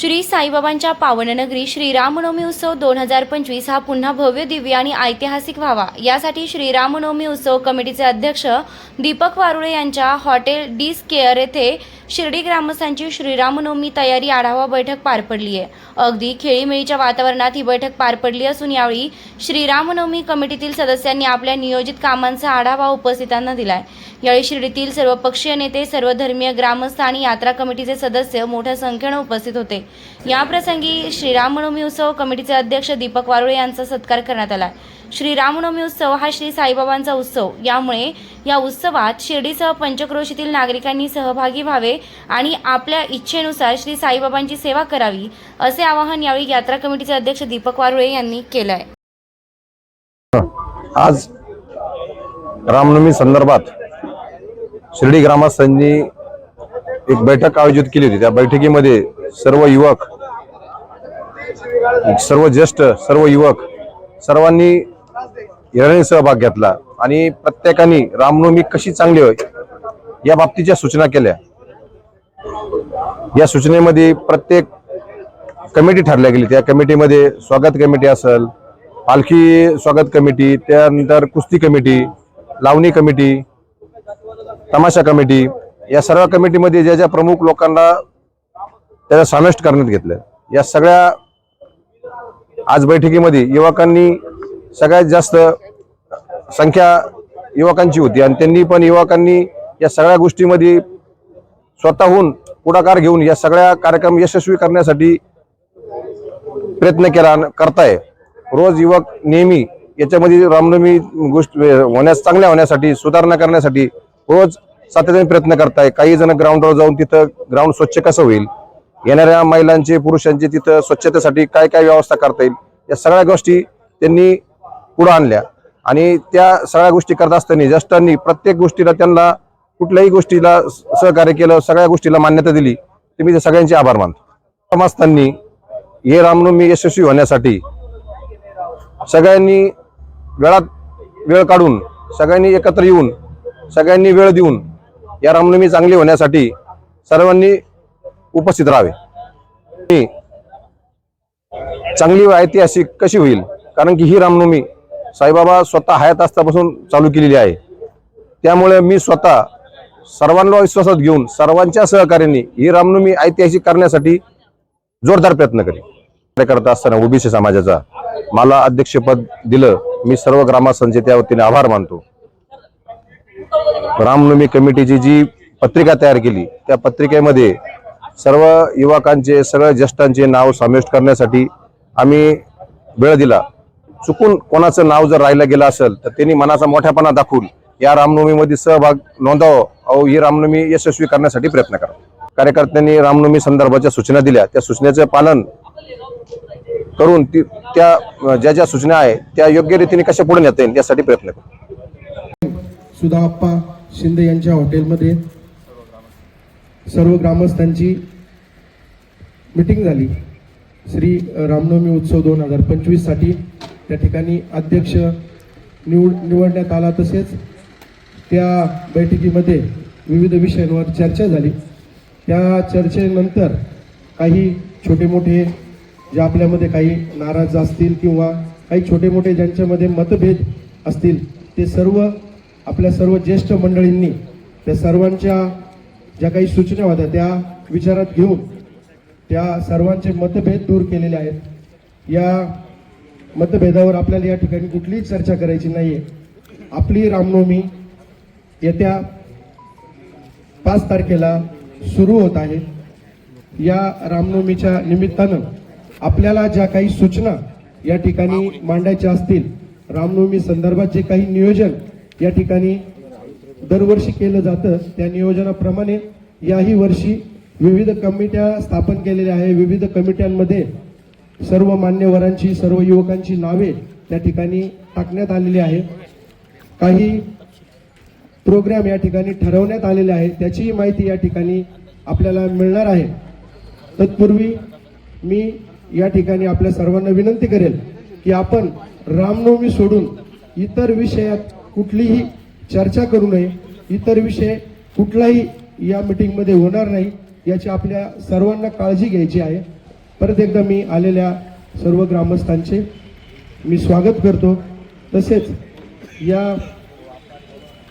श्री साईबाबांच्या पावननगरी श्रीरामनवमी उत्सव दोन हजार पंचवीस हा पुन्हा भव्य दिव्य आणि ऐतिहासिक व्हावा. यासाठी श्रीरामनवमी उत्सव कमिटीचे अध्यक्ष दीपक वारुळे यांच्या हॉटेल डी स्केअर येथे शिर्डी ग्रामस्थांची श्रीरामनवमी तयारी आढावा बैठक पार पडली आहे. अगदी खेळीमेळीच्या वातावरणात ही बैठक पार पडली असून यावेळी श्रीरामनवमी कमिटीतील सदस्यांनी आपल्या नियोजित कामांचा आढावा उपस्थितांना दिलाय. यावेळी शिर्डीतील सर्व पक्षीय नेते सर्व धर्मीय ग्रामस्थ आणि यात्रा कमिटीचे सदस्य मोठ्या संख्येनं उपस्थित होते. याप्रसंगी श्रीरामनवमी उत्सव कमिटीचे अध्यक्ष दीपक वारुळे यांचा सत्कार करण्यात आला. श्रीरामनवमी उत्सव हा श्री साईबाबांचा उत्सव. यामुळे या उत्सवात शिर्डीसह पंचक्रोशीतील नागरिकांनी सहभागी व्हावे आणि आपल्या इच्छेनुसार श्री साईबाबांची सेवा करावी असे आवाहन यावेळी यात्रा कमिटीचे अध्यक्ष दीपक वारुळे यांनी केलं आहे आज रामनवमी संदर्भात शिर्डी ग्रामस्थांनी एक बैठक आयोजित केली होती. त्या बैठकीमध्ये सर्व युवक सर्व ज्येष्ठ सर्व युवक सर्वांनी हिरणी सहभाग घेतला आणि प्रत्येकाने रामनवमी कशी चांगली होय या बाबतीच्या सूचना केल्या. या सूचनेमध्ये प्रत्येक कमिटी ठरल्या गेली. त्या कमिटीमध्ये स्वागत कमिटी असेल पालखी स्वागत कमिटी त्यानंतर कुस्ती कमिटी लावणी कमिटी तमाशा कमिटी या सर्व कमिटीमध्ये ज्या ज्या प्रमुख लोकांना त्याचा समाविष्ट करण्यात घेतलं. या सगळ्या आज बैठकीमध्ये युवकांनी सगळ्यात जास्त संख्या युवकांची होती आणि त्यांनी पण युवकांनी या सगळ्या गोष्टीमध्ये स्वतःहून पुढाकार घेऊन या सगळ्या कार्यक्रम यशस्वी करण्यासाठी प्रयत्न केला आणि करताय. रोज युवक नेहमी याच्यामध्ये रामनवमी गोष्ट होण्यास चांगल्या होण्यासाठी सुधारणा करण्यासाठी रोज सातत्याने प्रयत्न करताय. काही जण ग्राउंडवर जाऊन तिथं ग्राउंड स्वच्छ कसं होईल? येणाऱ्या महिलांचे पुरुषांचे तिथं स्वच्छतेसाठी काय काय व्यवस्था करता येईल या सगळ्या गोष्टी त्यांनी पुढं आणल्या. आणि त्या सगळ्या गोष्टी करत असताना ज्येष्ठांनी प्रत्येक गोष्टीला त्यांना कुठल्याही गोष्टीला सहकार्य केलं सगळ्या गोष्टीला मान्यता दिली ते मी सगळ्यांचे आभार मानतो. ग्रामस्थांनी हे रामनवमी यशस्वी होण्यासाठी सगळ्यांनी वेळात वेळ काढून सगळ्यांनी एकत्र येऊन सगळ्यांनी वेळ देऊन या रामनवमी चांगली होण्यासाठी सर्वांनी उपस्थित राहावे. ही चांगली व ऐतिहासिक कशी होईल? कारण की ही रामनवमी साईबाबा स्वतः हयात असतापासून चालू केलेली आहे. त्यामुळे मी स्वतः सर्वांना विश्वासात घेऊन सर्वांच्या सहकार्याने ही रामनवमी ऐतिहासिक करण्यासाठी जोरदार प्रयत्न करेन. कार्यकर्ता असताना ओबीसी समाजाचा मला अध्यक्षपद दिलं. मी सर्व ग्रामस्थांचे त्या वतीने आभार मानतो. रामनवमी कमिटीची जी पत्रिका तयार केली त्या पत्रिकेमध्ये सर्व युवकांचे सगळ्या ज्येष्ठांचे नाव समाविष्ट करण्यासाठी आम्ही वेळ दिला. चुकून कोणाचं नाव जर राहिलं गेलं असेल तर त्यांनी मनाचा मोठ्यापणा दाखवून या रामनवमीमध्ये सहभाग नोंदावं. अहो ही रामनवमी यशस्वी करण्यासाठी प्रयत्न करा. कार्यकर्त्यांनी रामनवमी संदर्भाच्या सूचना दिल्या. त्या सूचनेचं पालन करून ती त्या ज्या ज्या सूचना आहे त्या योग्य रीतीने कशा पुढे नेता येईल यासाठी प्रयत्न करू. सुधाप्पा शिंदे यांच्या हॉटेलमध्ये सर्व ग्रामस्थांची मीटिंग झाली. श्री रामनवमी उत्सव दोन हजार पंचवीससाठी त्या ठिकाणी अध्यक्ष निवड निवडण्यात आला. तसेच त्या बैठकीमध्ये विविध विषयांवर चर्चा झाली. त्या चर्चेनंतर काही छोटे मोठे जे आपल्यामध्ये काही नाराज असतील किंवा काही छोटे मोठे ज्यांच्यामध्ये मतभेद असतील ते सर्व आपल्या सर्व ज्येष्ठ मंडळींनी त्या सर्वांच्या ज्या काही सूचना होत्या त्या विचारात घेऊन त्या सर्वांचे मतभेद दूर केलेले आहेत. या मतभेदावर आपल्याला या ठिकाणी कुठलीही चर्चा करायची नाही आहे आपली रामनवमी येत्या पाच तारखेला सुरू होत आहे. या रामनवमीच्या निमित्तानं आपल्याला ज्या काही सूचना या ठिकाणी मांडायच्या असतील रामनवमी संदर्भात जे काही नियोजन या ठिकाणी दरवर्षी केलं जातं. त्या नियोजनाप्रमाणे याही वर्षी विविध कमिट्या स्थापन केलेल्या आहे विविध कमिट्यांमध्ये सर्व मान्यवरांची सर्व युवकांची नावे त्या ठिकाणी टाकण्यात आलेली आहे काही प्रोग्राम या ठिकाणी ठरवण्यात आलेले आहेत. त्याचीही माहिती या ठिकाणी आपल्याला मिळणार आहे. तत्पूर्वी मी या ठिकाणी आपल्या सर्वांना विनंती करेल की आपण रामनवमी सोडून इतर विषयात कुठलीही चर्चा करू नये. इतर विषय कुठलाही या मीटिंगमध्ये होणार नाही याची आपल्या सर्वांना काळजी घ्यायची आहे. परत एकदा मी आलेल्या सर्व ग्रामस्थांचे मी स्वागत करतो. तसेच या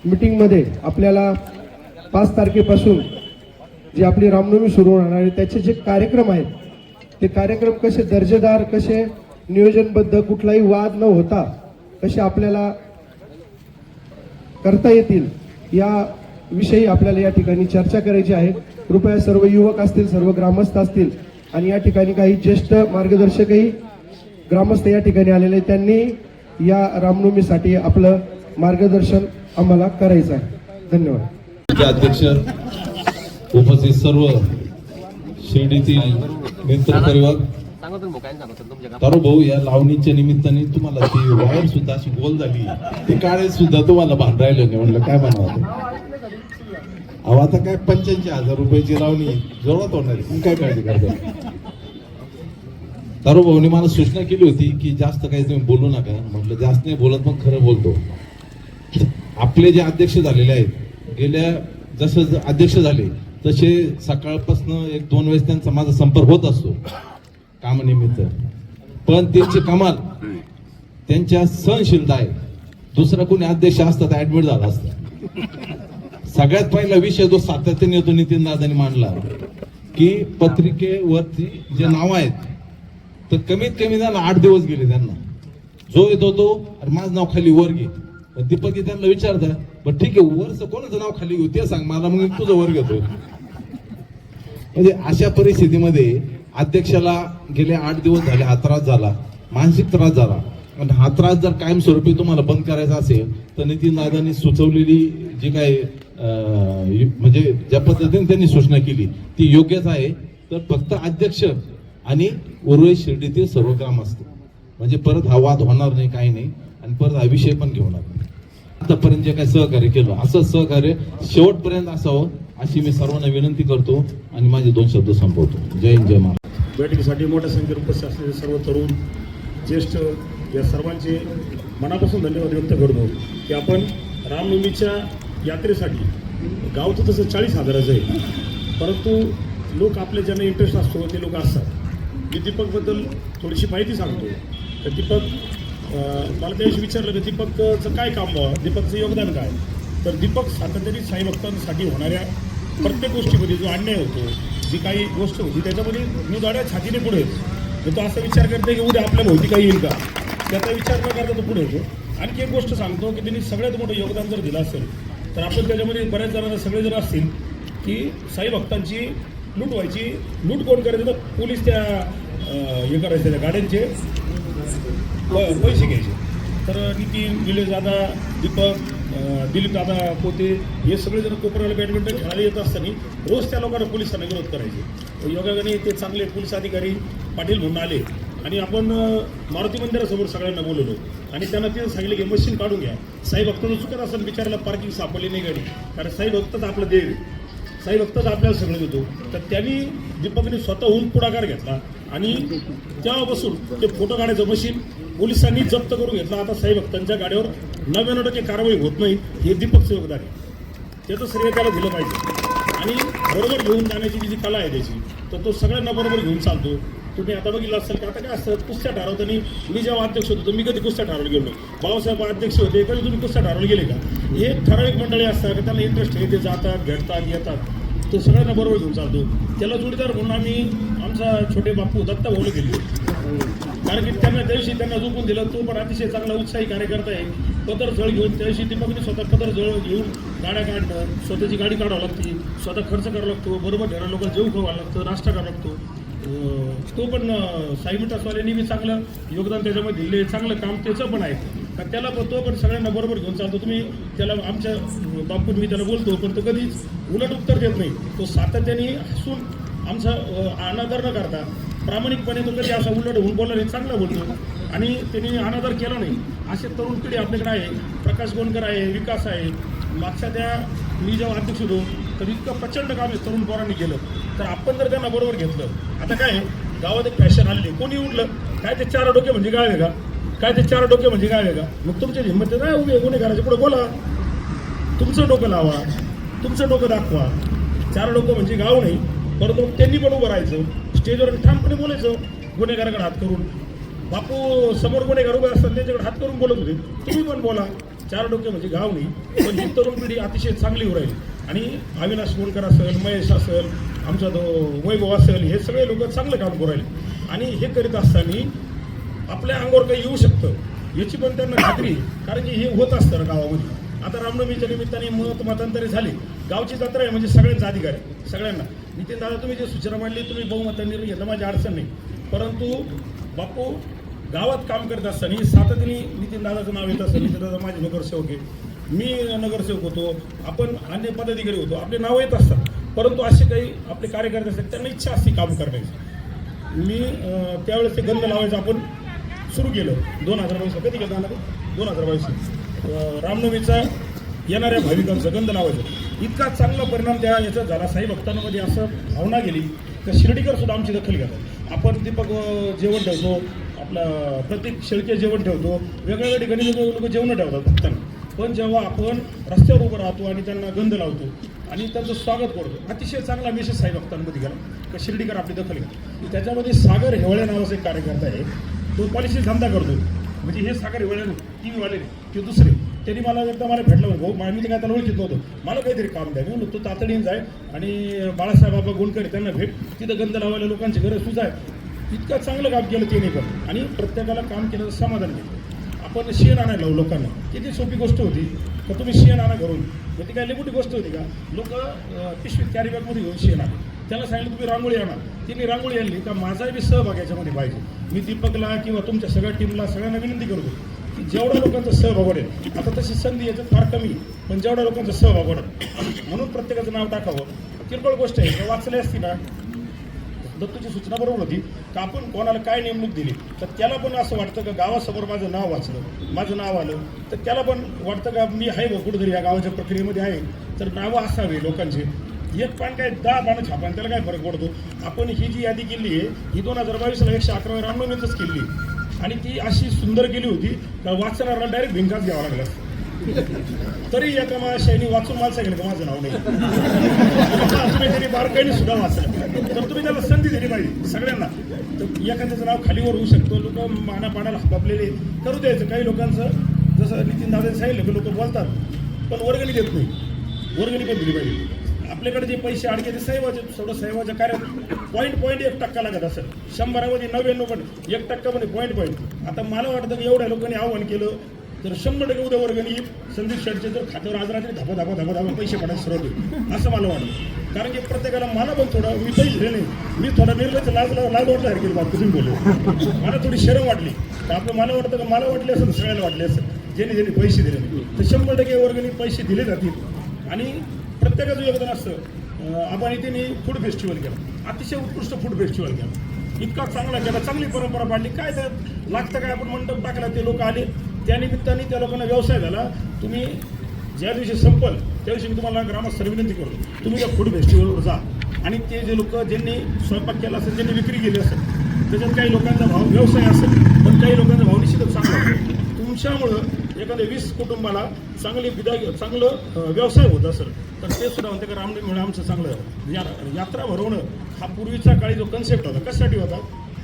मीटिंगमध्ये आपल्याला पाच तारखेपासून जी आपली रामनवमी सुरू होणार आहे त्याचे जे कार्यक्रम आहेत ते कार्यक्रम कसे दर्जेदार कसे नियोजनबद्ध कुठलाही वाद न होता कसे आपल्याला करता येतील या विषयी आपल्याला या ठिकाणी चर्चा करायची आहे. कृपया सर्व युवक असतील सर्व ग्रामस्थ असतील आणि या ठिकाणी काही ज्येष्ठ मार्गदर्शकही ग्रामस्थ या ठिकाणी आलेले आहेत. त्यांनी या रामनवमीसाठी आपलं मार्गदर्शन आम्हाला करायचं आहे. धन्यवाद. अध्यक्ष उपस्थित सर्व शिर्डीतील मित्र परिवार तारू भाऊ या लावणीच्या निमित्ताने तुम्हाला ती वायर सुद्धा अशी गोल झाली. ते काळे सुद्धा तुम्हाला भान राहिलं नाही म्हणलं काय म्हणावं अहो आता काय पंच्याऐंशी हजार रुपयाची लावणी जोरात होणार आहे. काय काळजी करता? तारू भाऊने मला सूचना केली होती की जास्त काही तुम्ही बोलू नका. म्हटलं जास्त नाही बोलत मग खरं बोलतो. आपले जे अध्यक्ष झालेले आहेत गेल्या जसं अध्यक्ष झाले तसे सकाळपासून एक दोन वेळेस त्यांचा माझा संपर्क होत असतो. कामानिमित्त. पण त्यांची कमाल त्यांच्या सहनशीलता आहे. दुसरा कोणी अध्यक्ष असतात तर ऍडमिट झाला असता. सगळ्यात पहिला विषय जो सातत्याने येतो नितीन दादानी मांडला की पत्रिकेवरती जे नाव आहेत तर कमीत कमी त्यांना आठ दिवस गेले त्यांना. जो येतो तो माझं नाव खाली वर घे. दीपक त्यांना विचारता पण ठीक आहे वरचं कोणाचं नाव खाली घेऊ? ते सांग मला मग तुझं वर घेतो म्हणजे अशा परिस्थितीमध्ये अध्यक्षाला गेले आठ दिवस झाले हा त्रास झाला मानसिक त्रास झाला. आणि हा त्रास जर कायमस्वरूपी तुम्हाला बंद करायचा असेल तर नितीन दादांनी सुचवलेली जी काही म्हणजे ज्या पद्धतीने त्यांनी सूचना केली ती योग्यच आहे. तर फक्त अध्यक्ष आणि उर्वरित शिर्डीतील सर्व ग्राम असते म्हणजे परत हा वाद होणार नाही काही नाही. आणि परत हा विषय पण घेणार नाही आतापर्यंत जे काही सहकार्य केलं असं सहकार्य शेवटपर्यंत असावं. अशी मी सर्वांना विनंती करतो आणि माझे दोन शब्द संपवतो. जय हिंद जय महाराज बैठकीसाठी मोठ्या संख्येने उपस्थित असलेले सर्व तरुण ज्येष्ठ या सर्वांचे मनापासून धन्यवाद व्यक्त करतो की आपण रामनवमीच्या यात्रेसाठी गाव तर तसं चाळीस हजाराचं आहे परंतु लोक आपले ज्यांना इंटरेस्ट असतो ते लोक असतात. मी दीपकबद्दल थोडीशी माहिती सांगतो. तर दीपक मला त्याविषयी विचारलं की दीपकचं काय काम व्हावं दीपकचं योगदान काय? तर दीपक सातत्याने साई भक्तांसाठी होणाऱ्या प्रत्येक गोष्टीमध्ये जो अन्याय होतो जी काही गोष्ट होती त्याच्यामध्ये मी जाड्या छातीने पुढे येतो. तो असा विचार करते की उद्या आपल्या भोवती काही येईल का? त्याचा विचार न करता तो पुढे येतो. आणखी एक गोष्ट सांगतो की त्यांनी सगळ्यात मोठं योगदान जर दिलं असेल तर आपण त्याच्यामध्ये बऱ्याच जणांना सगळे जर असतील की साई भक्तांची लूट व्हायची लूट कोण करायचं तर पोलीस त्या हे करायचे त्या गाड्यांचे पैसे घ्यायचे. तर नितीन निलेश दादा दीपक दिलीप दादा पोते हे सगळेजण कोपऱ्याला बॅडमिंटन खेळायला येत असताना रोज त्या लोकांना पोलिसांना विरोध करायचे. योगाने ते चांगले पोलीस अधिकारी पाटील म्हणून आले. आणि आपण मारुती मंदिरासमोर सगळ्यांना बोलवलो. आणि त्यांना ते सांगितलं की मशीन काढून घ्या. साई भक्तांना चुकत असं विचारायला पार्किंग सापडली नाही गाडी. कारण साई भक्तच आपलं देव साई भक्तच आपल्याला सगळं देतो. तर त्यांनी दीपकने स्वतःहून पुढाकार घेतला. आणि तेव्हापासून ते फोटो काढायचं मशीन पोलिसांनी जप्त करून घेतलं. आता साई भक्तांच्या गाड्यावर नव्याण्णव टक्के कारवाई होत नाही हे दीपक सेवकदार आहे त्याचं श्रेय त्याला दिलं पाहिजे. आणि बरोबर घेऊन जाण्याची जी जी कला आहे त्याची तर तो सगळ्यांना बरोबर घेऊन चालतो. तुम्ही आता बघितलं असेल की? आता काय असतं? कुस्त्या ठरवताना मी जेव्हा अध्यक्ष होतो मी कधी कुस्त्या ठरवलं गेलो बाबासाहेब अध्यक्ष होते कधी तुम्ही कुस्त्या ठरवलं गेले का? हे ठराविक मंडळी असतात त्यांना इंटरेस्ट आहे ते जातात भेटतात येतात. तो सगळ्यांना बरोबर घेऊन चालतो. त्याला जोडीदार म्हणून आम्ही आमचा छोटे बापू दत्ता भाऊला गेलो. कारण की त्यांना त्याविषयी त्यांना झोपून दिलं. तो पण अतिशय चांगला उत्साही कार्यकर्ता आहे. पदर जळ घेऊन त्या दिवशी दीपकने स्वतः पदर जळ घेऊन गाड्या काढणं स्वतःची गाडी काढावं लागते स्वतः खर्च करावा लागतो बरोबर ढेरा लोकांना जेव खावा लागतं नाश्ता करावा लागतो. तो पण साई मिठासवाल्यांनी बी चांगलं योगदान त्याच्यामध्ये दिले चांगलं काम त्याचं पण आहे. का त्याला बोलतो तो पण सगळ्यांना बरोबर घेऊन चालतो. तुम्ही त्याला आमच्या बापून मी त्याला बोलतो पण तो कधीच उलट उत्तर देत नाही. तो सातत्याने हसून आमचा अनादर न करता प्रामाणिकपणे तो कधी असा उलट होऊन बोलला नाही चांगला बोलतो. आणि त्यांनी अनादर केला नाही. असे तरुण पिढी आपल्याकडे आहे. प्रकाश गोंडकर आहे विकास आहे. मागच्या त्या मी जेव्हा अध्यक्ष होतो तर इतकं प्रचंड काम आहे तरुण पोरांनी केलं. तर आपण जर त्यांना बरोबर घेतलं आता काय आहे, गावात एक फॅशन आलेली कोणी उठलं काय ते चार डोके म्हणजे काय आहे का? काय ते चार डोके म्हणजे काय आहे का? मग तुमच्या हिंमत नाही उभे गुन्हे करायचे पुढे बोला. तुमचं डोकं लावा तुमचं डोकं दाखवा. चार डोकं म्हणजे गाव नाही परंतु त्यांनी पण उभं राहायचं. स्टेजवर ठामपणे बोलायचं गुन्हेगाराकडे हात करून. बापू समोर गुन्हेगार उभे असतात त्यांच्याकडे हात करून बोलत होते. तुम्ही पण बोला. चार डोके म्हणजे गाव नाही पण ही तरुण पिढी अतिशय चांगली होऊ राहील. आणि अविनाश मोलकर असेल महेश असेल आमचा तो वैभव असेल हे सगळे लोक चांगलं काम करू राहिले. आणि हे करीत असताना आपल्या अंगावर काही येऊ शकतं. याची पण त्यांना खात्री कारण की हे होत असतं गावामध्ये. आता रामनवमीच्या निमित्ताने मत मतांतरे झाली. गावची जत्रा आहे म्हणजे सगळ्यांचा अधिकार आहे. सगळ्यांना. नितीन दादा तुम्ही जे सूचना मांडली तुम्ही बहुमतांनी घेतलं माझी अडचण नाही. परंतु बापू गावात काम करत असताना सातत्याने नितीन दादाचं नाव येत असतं. नितीन दादा माझे नगरसेवक आहे मी नगरसेवक होतो. आपण अन्य पदाधिकारी होतो. आपले नाव येत असतात. परंतु असे काही आपले कार्यकर्ते असतात त्यांना इच्छा असते काम करण्याची. मी त्यावेळेस ते गंध लावायचं आपण. सुरू केलं. दोन हजार बावीस कधी घेता आला दोन हजार बावीस. रामनवमीचा येणाऱ्या भाविकांचं गंध लावायचं. इतका चांगला परिणाम त्या याचा झाला. साई भक्तांमध्ये असं भावना गेली तर शिर्डीकर सुद्धा आमची दखल घेतात. आपण दीपक जेवण ठेवतो. आपला प्रत्येक शेळके जेवण ठेवतो. वेगवेगळ्या ठिकाणी लोक जेवण ठेवतात भक्तांना. पण जेव्हा आपण रस्त्यावर उभं राहतो आणि त्यांना गंध लावतो आणि त्यांचं स्वागत करतो अतिशय चांगला मेसेज साई भक्तांमध्ये गेला का शिर्डीकर आपली दखल घ्या त्याच्यामध्ये सागर हेवळे नावाचा एक कार्यकर्ता आहे. तो पॉलिसी धंदा करतो. म्हणजे हे साखर हेवळे टी व्हीवाले ते दुसरे. त्यांनी मला एकदा मला भेटलं भाऊ मा- मी ते काय त्याला ओळखीत नव्हतं. मला काहीतरी काम द्या. मी तो तातडीने जाय आणि बाळासाहेब बाबा गोंडकर त्यांना भेट. तिथं गंध लावायला लोकांची गरज सुद्धा आहे. इतकं चांगलं काम केलं त्याने पण. आणि प्रत्येकाला काम केलं समाधान केलं आपण शेण आणायला लावू लोकांना. किती सोपी गोष्ट होती. का तुम्ही शेण आणा घरून. मग ती काय लई गोष्ट होती का? लोक पिशवीत कॅरीबॅगमध्ये घेऊन शेण आणा त्याला सांगितलं तुम्ही रांगोळी आणा. तिने रांगोळी आणली. का माझाही बी सहभाग याच्यामध्ये पाहिजे. मी दीपकला किंवा तुमच्या सगळ्या टीमला सगळ्यांना विनंती करतो की जेवढ्या लोकांचा सहभाग वाढेल आता तशी संधी याच्यात फार कमी पण जेवढ्या लोकांचा सहभाग वाढेल. म्हणून प्रत्येकाचं नाव टाकावं. किरकोळ गोष्ट आहे का वाचली असती ना दत्तूची सूचना बरोबर होती का आपण कोणाला काय नेमणूक दिली तर त्याला पण असं वाटतं का गावासमोर माझं नाव वाचलं माझं नाव आलं तर त्याला पण वाटतं का मी आहे बा कुठेतरी या गावाच्या प्रक्रियेमध्ये आहे. तर नावं असावे लोकांचे. एक पान काय दहा पानं छापा त्याला काय फरक पडतो? आपण ही जी यादी केली आहे ही दोन हजार बावीसला एकशे अकरा रामनवमीतच केली. आणि ती अशी सुंदर केली होती का वाचणाऱ्याला डायरेक्ट भिंकाच घ्यावा लागला. तरी एका माशाईने वाचून मला सांगितलं का माझं नाव नाही? तुम्ही तरी बारकाईने सुद्धा वाचलं. तर तुम्ही त्याला संधी दिली पाहिजे सगळ्यांना. तर एखाद्याचं नाव खालीवर होऊ शकतो लोक माना पाण्याला करू द्यायचं काही लोकांचं. जसं नितीन दादा सांगितलं की लोक बोलतात पण वर्गणी देत नाही. वर्गणी पण दिली पाहिजे. आपल्याकडे जे पैसे अडके ते सहवाचे थोडं सैवाचं कार्य पॉईंट पॉईंट एक टक्का लागत असं शंभरामध्ये नव्याण्णव पण एक टक्का म्हणजे पॉईंट पॉईंट आता मला वाटतं की एवढ्या लोकांनी आव्हान केलं तर शंभर टक्के उद्या वर्गणी संदीप शेटचे जर खात्यावर आज रात्री धापा धापा धापा धापा पैसे पडायला सुरुवात होईल. असं मला वाटतं. कारण की प्रत्येकाला मला पण थोडं मी पैसे दिले नाही. मी थोडा निर्लक्ष लाज लाज वाटल्यासारखी बात तुम्ही बोलले. मला थोडी शरम वाटली. तर आपलं मला वाटतं का मला वाटले असेल सगळ्याला वाटले असं ज्यांनी ज्यांनी पैसे दिले तर शंभर टक्के वर्गणी पैसे दिले जातील. आणि प्रत्येकाचं योगदान असतं. अं, आपण इथे फूड फेस्टिवल केलं. अतिशय उत्कृष्ट फूड फेस्टिवल केलं. इतका चांगला केला. चांगली परंपरा पाडली. काय त्यात लागतं काय? आपण मंडप टाकला ते लोक आले. त्या निमित्ताने त्या लोकांना व्यवसाय झाला. तुम्ही ज्या दिवशी संपल त्या दिवशी मी तुम्हाला ग्रामस्थ विनंती करतो. तुम्ही त्या फूड फेस्टिवलवर जा. आणि ते जे लोक ज्यांनी स्वयंपाक केला असेल ज्यांनी विक्री केली असेल त्याच्यात काही लोकांचा भाव व्यवसाय असेल पण काही लोकांचा भाव निश्चितच चांगला असेल. तुमच्यामुळं एखाद्या वीस कुटुंबाला चांगली विदा चांगलं व्यवसाय होत असेल तर ते सुद्धा म्हणते का रामदेव म्हणून आमचं चांगलं या यात्रा भरवणं हा पूर्वीचा काळी जो कन्सेप्ट होता कशासाठी होता?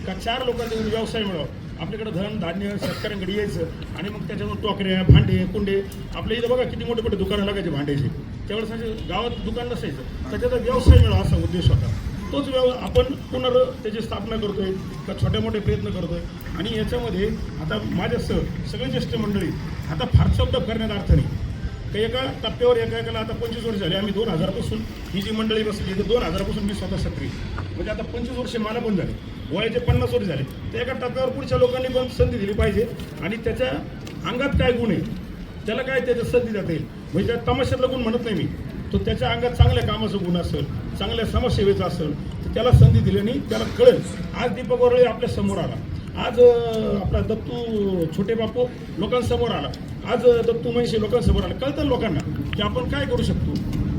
का चार लोकांचा व्यवसाय मिळावा. आपल्याकडे धन धान्य शेतकऱ्यांकडे यायचं आणि मग त्याच्यावर टोकऱ्या भांडे कुंडे आपल्या इथं बघा किती मोठे मोठे दुकानं लागायचे भांड्याचे. त्यावेळेस गावात दुकान नसायचं तर त्याचा व्यवसाय मिळावा असा उद्देश होता. तोच व्यव आपण पुनर् त्याची स्थापना करतोय का छोटे मोठे प्रयत्न करतोय. आणि याच्यामध्ये आता माझ्यासह सगळे ज्येष्ठ मंडळी आता फार शब्द करण्यात अर्थ नाही. का एका टप्प्यावर एका एकाला आता पंचवीस वर्ष झाले आम्ही दोन हजारपासून ही जी मंडळी बसली तर दोन हजारपासून मी स्वतः सक्रिय. म्हणजे आता पंचवीस वर्ष मला पण झाले वयाचे पन्नास वर्ष झाले. तर एका टप्प्यावर पुढच्या लोकांनी पण संधी दिली पाहिजे आणि त्याच्या अंगात काय गुण आहे त्याला काय त्याच्या संधी जाता येईल? म्हणजे त्या तमाशातला गुण म्हणत नाही मी. तो त्याच्या अंगात चांगल्या कामाचं गुण असेल चांगल्या समाजसेवेचा असेल तर त्याला संधी दिल्याने त्याला कळेल. आज दीपक वरळे आपल्यासमोर आला. आज आपला दत्तू छोटे बापू लोकांसमोर आला. आज दत्तू महिषी लोकांसमोर आला. कळतं लोकांना की आपण काय करू शकतो?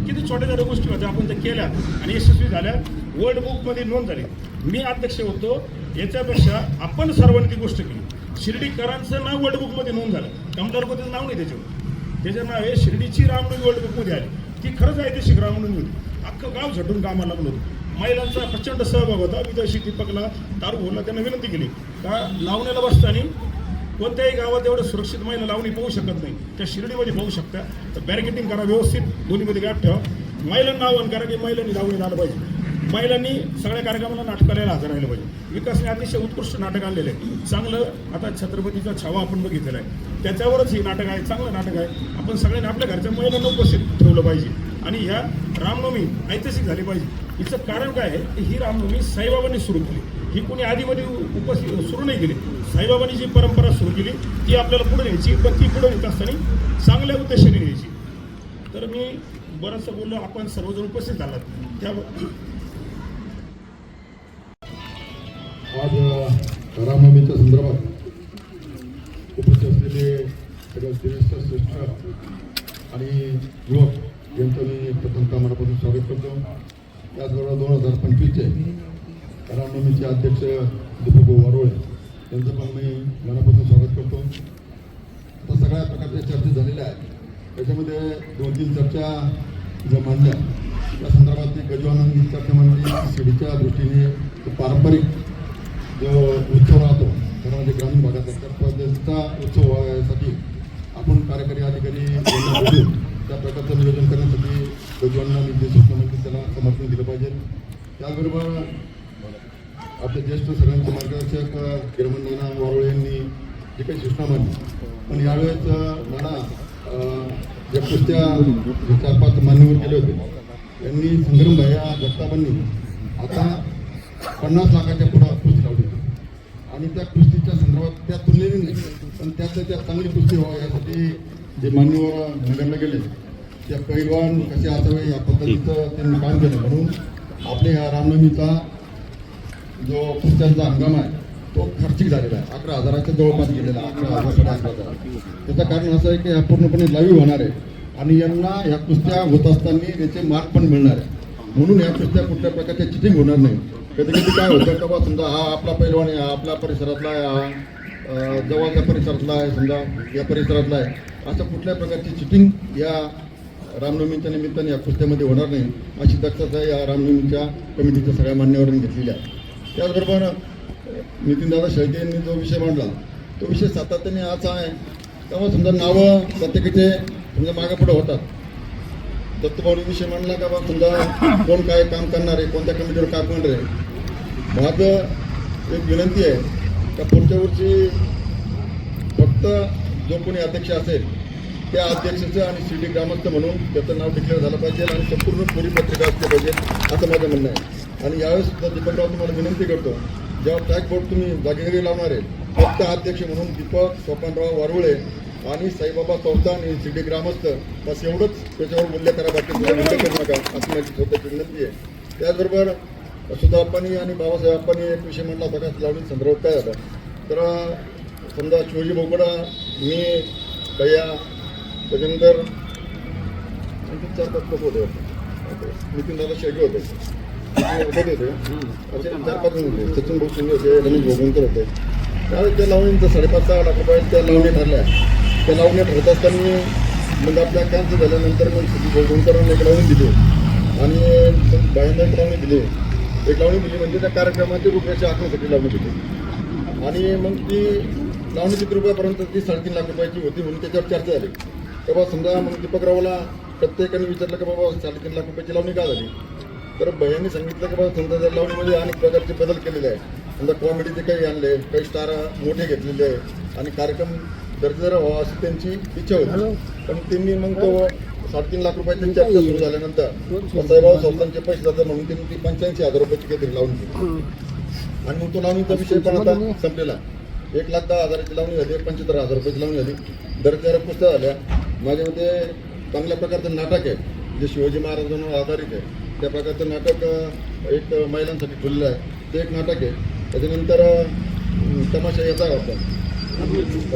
किती छोट्या छोट्या गोष्टी होत्या आपण त्या केल्या आणि यशस्वी झाल्या. वर्ल्ड बुकमध्ये नोंद झाली. मी अध्यक्ष होतो. याच्यापेक्षा आपण सर्वांनी ती गोष्ट केली. शिर्डीकरांचं नाव वर्ल्ड बुकमध्ये नोंद झालं. कमदारपतीचं नाव नाही त्याच्यावर. त्याचं नाव आहे शिर्डीची रामनवी वर्ल्ड बुकमध्ये आली. ती खरंच ऐतिहासिक रामनवमी होती अख्खं गाव झटून कामाला लागलं होतं. महिलांचा प्रचंड सहभाग होता. मी त्या दीपकला दारू भोरला त्यांना विनंती केली. का लावण्याला बसताना कोणत्याही गावात एवढं सुरक्षित महिला लावणी पाहू शकत नाही. त्या शिर्डीमध्ये पाहू शकता. तर बॅरिकेटिंग करा व्यवस्थित. दोन्हीमध्ये गॅप ठेवा. महिलांना आव्हान करा की महिलांनी लावणी आलं पाहिजे. महिलांनी सगळ्या कार्यक्रमाला नाटकाला हजर राहिलं पाहिजे. विकासने अतिशय उत्कृष्ट नाटक आणलेलं आहे. चांगलं आता छत्रपतीचा छावा आपण बघितलेला आहे. त्याच्यावरच हे नाटक आहे चांगलं नाटक आहे. आपण सगळ्यांनी आपल्या घरच्या महिलांना उपस्थित ठेवलं पाहिजे. आणि ह्या रामनवमी ऐतिहासिक झाली पाहिजे. हिचं कारण काय आहे? की ही रामनवमी साईबाबांनी सुरू केली. ही कोणी आधीमध्ये उपस्थित सुरू नाही केली. साईबाबांनी जी परंपरा सुरू केली ती आपल्याला पुढे न्यायची पण ती पुढे नेत असताना चांगल्या उद्देशाने न्यायची. तर मी बरंचसं बोललो आपण सर्वजण उपस्थित झालात. त्या आज अ, रामनवमीच्या संदर्भात उपस्थित असलेले सगळ्या श्रेष्ठ श्रेष्ठ आणि युवक यांचं मी प्रथमतः मनापासून स्वागत करतो. त्याचबरोबर दोन हजार पंचवीसचे रामनवमीचे अध्यक्ष दीपकभाऊ वारोळे यांचं पण मी मनापासून स्वागत करतो. आता सगळ्या प्रकारच्या चर्चा झालेल्या आहेत. त्याच्यामध्ये दोन तीन चर्चा ज्या मांडल्या त्या संदर्भात ती गजवानंदी चर्चा मांडली. शिडीच्या दृष्टीने पारंपरिक जो उत्सव राहतो घरामध्ये ग्रामीण भागात त्या पद्धतीचा उत्सव व्हायसाठी आपण कार्यकारी अधिकारी त्या प्रकारचं नियोजन करण्यासाठी गजवांना निर्देश म्हणजे त्याला समर्थन दिलं पाहिजे. त्याचबरोबर आपले ज्येष्ठ सगळ्यांचे मार्गदर्शक गिरमन नाना यांनी जे काही सूचना मांडली पण यावेळेस म्हणा मला ज्या कुस्त्या चार पाच मान्यवर केले होते यांनी संग्राम भैया जगतापांनी आता पन्नास लाखाच्या पुढं आणि त्या कुस्तीच्या संदर्भात त्या तुलनेने नाही. पण त्याच्या त्या चांगली कुस्ती व्हावं यासाठी जे मान्यवर नगरला गेले त्या पैलवान कसे असावे या पद्धतीचं त्यांनी काम केलं. म्हणून आपल्या ह्या रामनवमीचा जो कुस्त्यांचा हंगाम आहे तो खर्चिक झालेला आहे. अकरा हजाराच्या जवळपास गेलेला अकरा हजार साडे अकरा हजार. त्याचं कारण असं आहे की ह्या पूर्णपणे लाईव्ह होणार आहे. आणि यांना ह्या कुस्त्या होत असताना त्याचे मार्क पण मिळणार आहे. म्हणून ह्या कुस्त्या कुठल्या प्रकारच्या चिटिंग होणार नाही. कधी कधी काय होतं का बा समजा हा आपला पैलवान आहे हा आपल्या परिसरातला आहे हा जवळच्या परिसरातला आहे समजा या परिसरातला आहे. असं कुठल्या प्रकारची चिटिंग या रामनवमीच्या निमित्ताने या कुस्त्यामध्ये होणार नाही अशी दक्षता या रामनवमीच्या कमिटीच्या सगळ्या मान्यवरांनी घेतलेली आहे. त्याचबरोबर नितीनदादा शेळके यांनी जो विषय मांडला तो विषय सातत्याने असा आहे. तेव्हा समजा नावं प्रत्येकाचे समजा मागे पुढे होतात. दत्तभाऊ विषय मांडला का बा समजा कोण काय काम करणार आहे कोणत्या कमिटीवर काम करणार आहे? माझं एक विनंती आहे का पुढच्या वर्षी फक्त जो कोणी अध्यक्ष असेल त्या अध्यक्षाचं आणि सी डी ग्रामस्थ म्हणून त्याचं नाव डिक्लेअर झालं पाहिजे आणि संपूर्ण पुरी पत्रिका असली पाहिजे असं माझं म्हणणं आहे. आणि यावेळेस सुद्धा दीपकराव तुम्हाला विनंती करतो जेव्हा ट्रॅक बोर्ड तुम्ही जागेजागी लावणार आहे फक्त अध्यक्ष म्हणून दीपक स्वपनराव वारुळे आणि साईबाबा संस्थान आणि सी डी ग्रामस्थ बस एवढंच त्याच्यावर मूल्य करा बाकी तुम्ही करू नका असं माझी स्वतःची विनंती आहे. त्याचबरोबर सुद्धा अप्पानी आणि बाबासाहेब एक विषय म्हणला होता का लावणी संदर्भात काय होता? तर समजा शिवाजी बोकडा मी भैया त्याच्यानंतर आणखी चार पाच लोक होते? नितीन दादा शेळके होते. होते असे चार पाच जण होते. सचिन भाऊ शिंदे होते रमेश भोगवणकर होते. त्यावेळेस त्या लावणीचं साडेपाच सहा लाख रुपये त्या लावणी ठरल्या. त्या लावण्या ठरत असताना मग आपल्या कॅन्सल झाल्यानंतर मग सचिन भोगवणकरांनी एक लावणी दिली. आणि बाहेर लावणी दिली. लावणी दिली म्हणजे त्या कार्यक्रमाची रूपरेषा आखण्यासाठी लावणी दिली आणि मग ती लावणी किती रुपयापर्यंत ती साडेतीन लाख रुपयाची होती म्हणून त्याच्यावर चर्चा झाली. तेव्हा समजा मग दीपकरावला प्रत्येकाने विचारलं की बाबा साडेतीन लाख रुपयाची लावणी का झाली? तर भैयांनी सांगितलं की बाबा समजा त्या लावणीमध्ये अनेक प्रकारचे बदल केलेले आहे समजा कॉमेडीचे काही आणले काही स्टार मोठे घेतलेले आहे आणि कार्यक्रम दर्जेदार व्हावा अशी त्यांची इच्छा होती. पण त्यांनी मग तो साडेतीन लाख रुपयाची चर्चा सुरू झाल्यानंतर साईबाबा स्वतःचे पैसे जातात म्हणून त्यांनी ती पंच्याऐंशी हजार रुपयाची काहीतरी लावून दिली. आणि मग तो लावणीचा विषय पण आता संपलेला. एक लाख दहा हजाराची लावणी झाली पंच्याहत्तर हजार रुपयाची लावणी झाली. दर्जाच्या पुस्तक झाल्या माझ्यामध्ये चांगल्या प्रकारचं नाटक आहे. जे शिवाजी महाराजांवर आधारित आहे. त्या प्रकारचं नाटक एक महिलांसाठी खुललं आहे. ते एक नाटक आहे. त्याच्यानंतर तमाशा याचा होता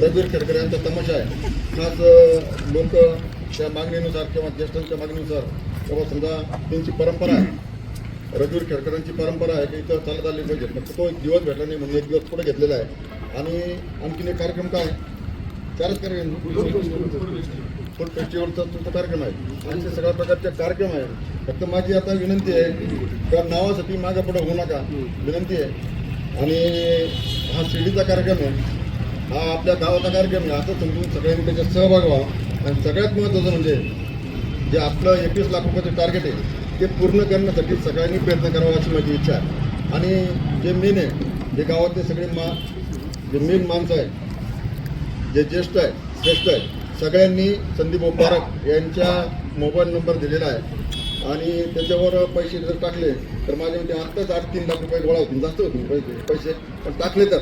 रघुवीर खेडकर यांचा तमाशा आहे. खास लोक त्या मागणीनुसार किंवा ज्येष्ठांच्या मागणीनुसार किंवा समजा त्यांची परंपरा आहे. रघुवीर खेडकरांची परंपरा आहे की इथं चालत आली पाहिजे. फक्त तो एक दिवस भेटला नाही म्हणून एक दिवस पुढे घेतलेला आहे. आणि आणखीन एक कार्यक्रम काय चारच कार्यक्रम फूड फेस्टिवलचा तुमचा कार्यक्रम आहे. असे सगळ्या प्रकारचे कार्यक्रम आहे फक्त माझी आता विनंती आहे का नावासाठी मागं पुढं होऊ नका. विनंती आहे. आणि हा शिर्डीचा कार्यक्रम आहे. हा आपल्या गावाचा कार्यक्रम आहे. असं समजून सगळ्यांनी त्याच्यात सहभाग व्हावा. आणि सगळ्यात महत्त्वाचं म्हणजे जे आपलं एकवीस लाख रुपयाचं टार्गेट आहे ते पूर्ण करण्यासाठी सगळ्यांनी प्रयत्न करावा अशी माझी इच्छा आहे. आणि जे मेन आहे जे गावातले सगळे मा जे मेन माणसं आहेत जे ज्येष्ठ आहेत श्रेष्ठ आहेत सगळ्यांनी संदीप पारख यांच्या मोबाईल नंबर दिलेला आहे. आणि त्याच्यावर पैसे जर टाकले तर माझ्या म्हणजे आत्ताच आठ तीन लाख रुपये गोळा होतील. जास्त होतील पैसे पैसे. पण टाकले तर.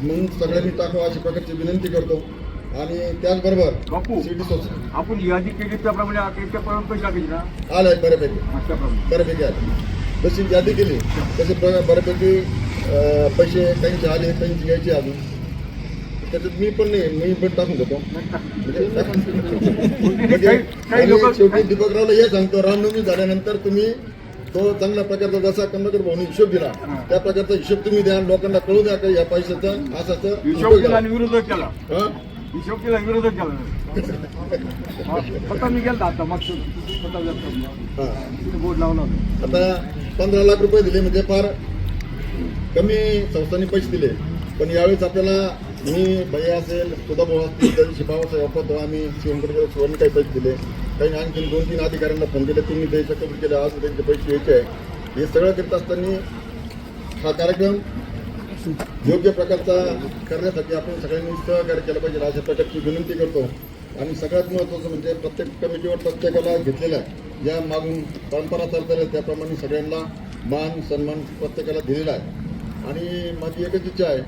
म्हणून सगळ्यांनी टाकावं अशा प्रकारची विनंती करतो. आणि त्याचबरोबर बापू. सिटी सोसायटी आपण यादी केली त्याप्रमाणे पैसे ना? आलाय बऱ्यापैकी. बऱ्यापैकी आले. जशी यादी केली तसे बऱ्यापैकी पैसे काहींचे आले काहींचे यायचे अजून. त्याच्यात मी पण नाही मी पण टाकून देतो. म्हणजे म्हणजे काही शेवटी दीपकरावला हे सांगतो रामनवमी झाल्यानंतर तुम्ही तो चांगल्या प्रकारचा जसा कमलाकर भाऊनी हिशोब दिला त्या प्रकारचा हिशोब तुम्ही द्या लोकांना कळू द्या का या पैशाचं असाचं हिशोब केला. हिशोब केला केला स्वतः मी गेलता आता स्वतः बोर्ड लावला आता पंधरा लाख रुपये दिले म्हणजे फार कमी संस्थांनी पैसे दिले. पण यावेळेस आपल्याला मी भैया असेल सुधा भाऊ असतील त्या दिवशी भावासाहेब वापरतो आम्ही शिवमकडे सुवर्ण काही पैसे दिले. काही आणखी दोन तीन अधिकाऱ्यांना फोन केले तुम्ही द्यायचं कबूल केलं आज त्यांचे पैसे द्यायचे आहे हे सगळं करत असताना हा कार्यक्रम योग्य प्रकारचा करण्यासाठी आपण सगळ्यांनी सहकार्य केलं पाहिजे. अशा प्रकारची विनंती करतो. आणि सगळ्यात महत्त्वाचं म्हणजे प्रत्येक कमिटीवर प्रत्येकाला घेतलेल्या आहे ज्या मागून परंपरा चालतात त्याप्रमाणे सगळ्यांना मान सन्मान प्रत्येकाला दिलेला आहे. आणि माझी एकच इच्छा आहे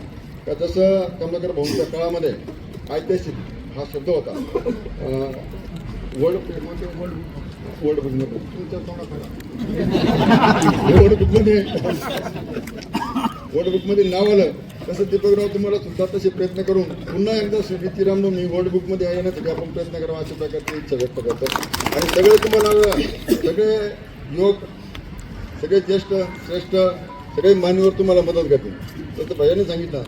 का जसं कमलाकर भाऊंच्या काळामध्ये ऐतिहासिक हा शब्द होता वर्ल्ड म्हणजे वर्ल्ड वर्ल्ड बिझनेस तुमच्या तोंडात वर्ल्ड बिझनेस वर्ल्ड नाव आलं तसं दीपकराव तुम्हाला सुद्धा तसे प्रयत्न करून पुन्हा एकदा श्री रामनवमी वर्ल्ड बुकमध्ये येण्यासाठी आपण प्रयत्न करावा अशा प्रकारची इच्छा व्यक्त करतो. आणि सगळे तुम्हाला सगळे योग सगळे ज्येष्ठ श्रेष्ठ सगळे मान्यवर तुम्हाला मदत करतील. तसं भैयाने सांगितलं.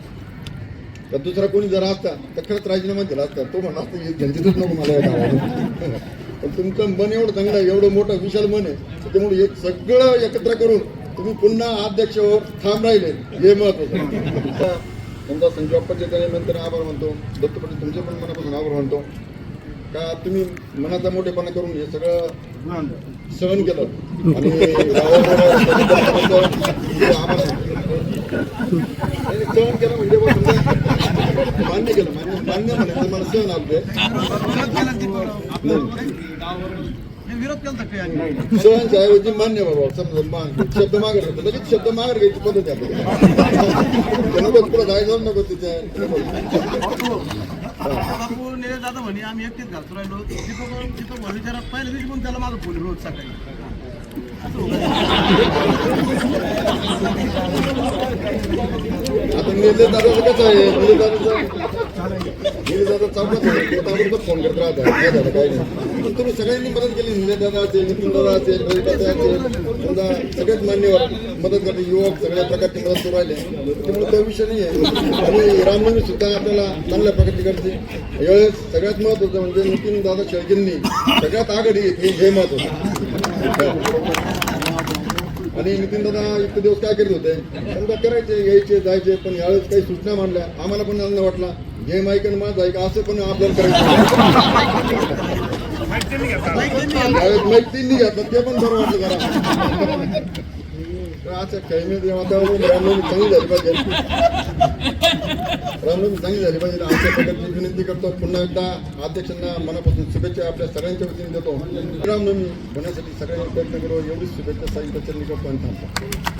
तर दुसरा कोणी जरा असता तर खरंच राजीनामा दिला असता तो म्हणला असता हे नको मला या गावाला. पण तुमचं मन एवढं चांगलं आहे एवढं मोठं विशाल मन आहे त्याच्यामुळे एक सगळं एकत्र करून तुम्ही पुन्हा अध्यक्षावर ठाम राहिले. हे महत्वाचं समजा संजय अप्पाचे नंतर आभार मानतो दत्त पटेल तुमचे पण मनापासून आभार मानतो. का तुम्ही मनाचा मोठेपणा करून हे सगळं सहन केलं? आणि सहन केलं म्हणजे मान्य केलं. मान्य मान्य म्हणायचं मला सहन आलते सहनच्या ऐवजी मान्य बाबा समजा मान शब्द मागे लगेच शब्द मागे घ्यायची पद्धत आहे. नको पुढे जायचं नको तिथे. बापू निले दादा म्हणे आम्ही एकटेच घालतो राहिलो. तिथं तिथं विचारात पहिल्या दिवशी पण त्याला माझं फोन रोज सकाळी. आता निले दादाचं कसं आहे? निले दादाचं निले दादा चांगलाच आहे. ते ताबडतोब फोन करत राहत आहे? काय झालं? काय नाही. पण तुम्ही सगळ्यांनी मदत केली. निले दादा असेल नितीन दादा असेल रवी दादा असेल समजा सगळेच मान्यवर मदत करते युवक सगळ्या प्रकारची मदत करू राहिले. त्यामुळे तो विषय नाही आहे. आणि रामनवमी सुद्धा आपल्याला चांगल्या प्रकारची करते. यावेळेस सगळ्यात महत्त्वाचं म्हणजे नितीन दादा शेळकेंनी सगळ्यात आघाडी घेतली हे महत्त्वाचं. आणि नितीन दादा इतके दिवस काय करीत होते? करायचे यायचे जायचे पण यावेळेस काही सूचना मांडल्या. आम्हाला पण आनंद वाटला. गेम ऐक आणि माझं ऐक असं पण आपल्याला करायचं. त्यावेळेस माईक तीन ते पण बरं वाटलं जरा. तर असं खेळणे रामनवमी चांगली झाली पाहिजे. रामनवमी चांगली झाली पाहिजे. आमच्या पद्धतीची विनंती करतो. पुन्हा एकदा अध्यक्षांना मनापासून शुभेच्छा आपल्या सगळ्यांच्या वतीने देतो. रामनवमी होण्यासाठी सगळ्यांनी प्रयत्न करू. एवढीच शुभेच्छा साईंच्या करतो आणि थांबतो.